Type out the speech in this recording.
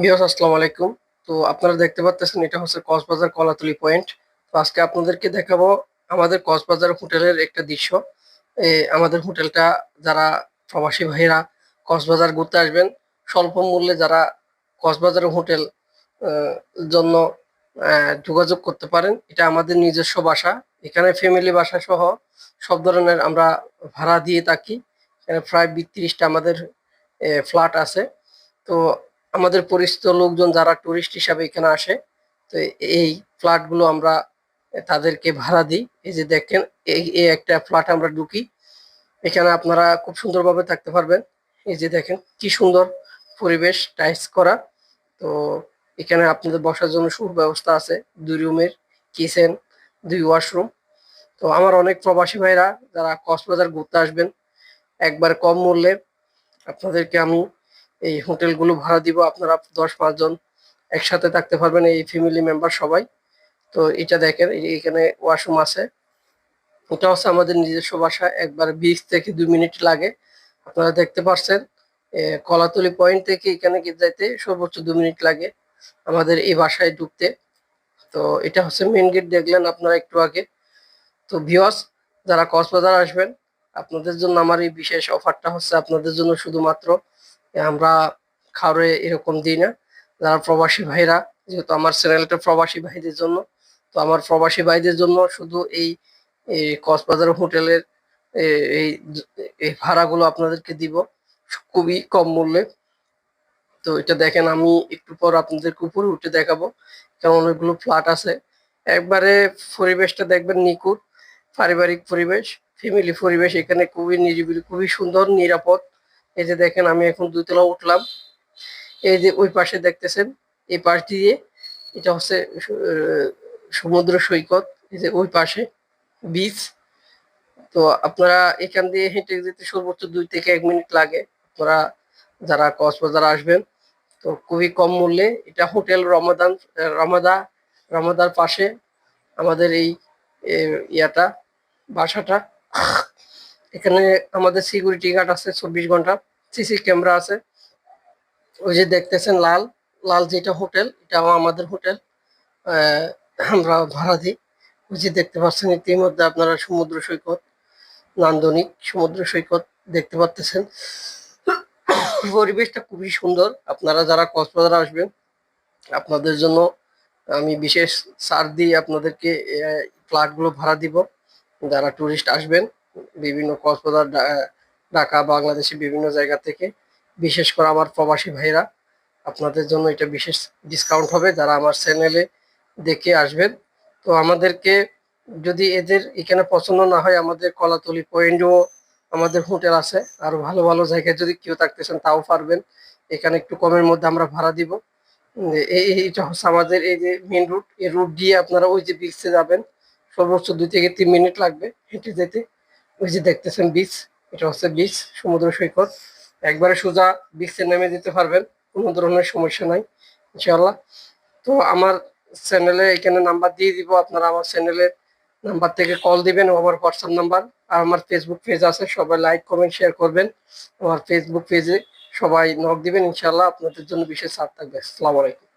বিয়স আসসালামু আলাইকুম। তো আপনারা দেখতে পাচ্ছেন, এটা হচ্ছে কক্সবাজার কলাতলি পয়েন্ট। তো আজকে আপনাদেরকে দেখাবো আমাদের কক্সবাজার হোটেলের একটা দৃশ্য। আমাদের হোটেলটা যারা প্রবাসী ভাইরা কক্সবাজার ঘুরতে আসবেন, স্বল্প মূল্যে যারা কক্সবাজার হোটেল জন্য যোগাযোগ করতে পারেন, এটা আমাদের নিজস্ব বাসা। এখানে ফ্যামিলি বাসা সহ সব ধরনের আমরা ভাড়া দিয়ে থাকি। এখানে প্রায় বিত্রিশটা আমাদের ফ্ল্যাট আছে। তো আমাদের পরিচিত লোকজন যারা টুরিস্ট হিসাবে এখানে আসে, তো এই ফ্ল্যাটগুলো আমরা তাদেরকে ভাড়া দিই। এই যে দেখেন, এই একটা ফ্ল্যাট আমরা ঢুকি। এখানে আপনারা খুব সুন্দরভাবে থাকতে পারবেন। এই যে দেখেন, কি সুন্দর পরিবেশ টাইস করা। তো এখানে আপনাদের বসার জন্য সুব্যবস্থা আছে। দুই রুমের কিচেন দুই ওয়াশরুম তো আমার অনেক প্রবাসী ভাইরা যারা কক্সবাজার ঘুরতে আসবেন, একবার কম মূল্যে আপনাদেরকে আমি এই হোটেলগুলো ভাড়া দিব আপনারা দশ পাঁচজন একসাথে থাকতে পারবেন, এই ফ্যামিলি মেম্বার সবাই। তো এটা দেখেন এখানে ওয়াশরুম আছে। এটা হচ্ছে আমাদের নিজস্ব বাসা, একবার বিশ থেকে দুই মিনিট লাগে। আপনারা দেখতে পাচ্ছেন কলাতলি পয়েন্ট থেকে এখানে যাইতে সর্বোচ্চ দু মিনিট লাগে আমাদের এই বাসায় ঢুকতে। তো এটা হচ্ছে মেন গেট দেখলেন আপনারা একটু আগে। তো ভিওস যারা কক্সবাজার আসবেন, আপনাদের জন্য আমার এই বিশেষ অফারটা হচ্ছে আপনাদের জন্য শুধুমাত্র আমরা খাওয়ারে এরকম দিই না। যারা প্রবাসী ভাইরা, যেহেতু আমার চ্যানেলটা প্রবাসী ভাইদের জন্য, তো আমার প্রবাসী ভাইদের জন্য শুধু এই কক্সবাজার হোটেলের এই এই ভাড়াগুলো আপনাদেরকে দিব। খুবই কম মূল্যে। তো এটা দেখেন, আমি একটু পর আপনাদেরকে উপরে উঠে দেখাবো কারণ অনেকগুলো ফ্ল্যাট আছে। একবারে পরিবেশটা দেখবেন নিখুঁত, পারিবারিক পরিবেশ, ফ্যামিলি পরিবেশ, এখানে খুবই নিরিবিলি, খুবই সুন্দর, নিরাপদ। এই যে দেখেন, আমি এখন দুতলা উঠলাম। এই যে ওই পাশে দেখতেছেন, এই পাশ দিয়ে এটা হচ্ছে সমুদ্র সৈকত, এই যে ওই পাশে বিচ তো আপনারা এখান দিয়ে হেঁটে যেতে সর্বোচ্চ দুই থেকে এক মিনিট লাগে। আপনারা যারা কক্সবাজার আসবেন, তো খুবই কম মূল্যে এটা হোটেল রমাদান, রমাদা, রমাদার পাশে আমাদের এই ইয়াটা, বাসাটা। এখানে আমাদের সিকিউরিটি গার্ড আছে চব্বিশ ঘণ্টা। সিসি ক্যামেরা আছে। ওই যে দেখতেছেন লাল লাল যেটা হোটেল, এটাও আমাদের হোটেল। আমরা ভাড়া দিই ওই যে দেখতে পাচ্ছেন, ইতিমধ্যে আপনারা সমুদ্র সৈকত, নান্দনিক সমুদ্র সৈকত দেখতে পাচ্ছেন পরিবেশটা খুবই সুন্দর। আপনারা যারা কক্সবাজার আসবেন, আপনাদের জন্য আমি বিশেষ ছাড় দিয়ে আপনাদেরকে ফ্ল্যাটগুলো ভাড়া দিব। যারা টুরিস্ট আসবেন, বিভিন্ন কক্সবাজার ঢাকা বাংলাদেশে বিভিন্ন জায়গা থেকে, বিশেষ করে আমার প্রবাসী ভাইরা, আপনাদের জন্য এটা বিশেষ ডিসকাউন্ট হবে যারা আমার চ্যানেলে দেখে আসবেন। তো আমাদেরকে যদি এদের এখানে পছন্দ না হয়, আমাদের কলাতলি পয়েন্টও আমাদের হোটেল আছে, আর ভালো ভালো জায়গায় যদি কেউ থাকতেছেন তাও পারবেন। এখানে একটু কমের মধ্যে আমরা ভাড়া দিব। এই এই- এইটা হচ্ছে আমাদের এই যে মেন রুট এই রুট দিয়ে আপনারা ওই যে বিচে যাবেন। সর্বোচ্চ দুই থেকে তিন মিনিট লাগবে হেঁটে যেতে। ওই যে দেখতেছেন বিচ এটা হচ্ছে বিচ সমুদ্র সৈকত। একবারে সোজা বিচে নেমে দিতে পারবেন, কোনো ধরনের সমস্যা নাই ইনশাল্লাহ তো আমার চ্যানেলে এখানে নাম্বার দিয়ে দিব, আপনারা আমার চ্যানেলে নাম্বার থেকে কল দিবেন আমার হোয়াটসঅ্যাপ নাম্বার। আর আমার ফেসবুক পেজ আছে, সবাই লাইক কমেন্ট শেয়ার করবেন। আমার ফেসবুক পেজে সবাই নক দিবেন ইনশাল্লাহ আপনাদের জন্য বিশেষ ছাড় থাকবে। আসসালামু আলাইকুম।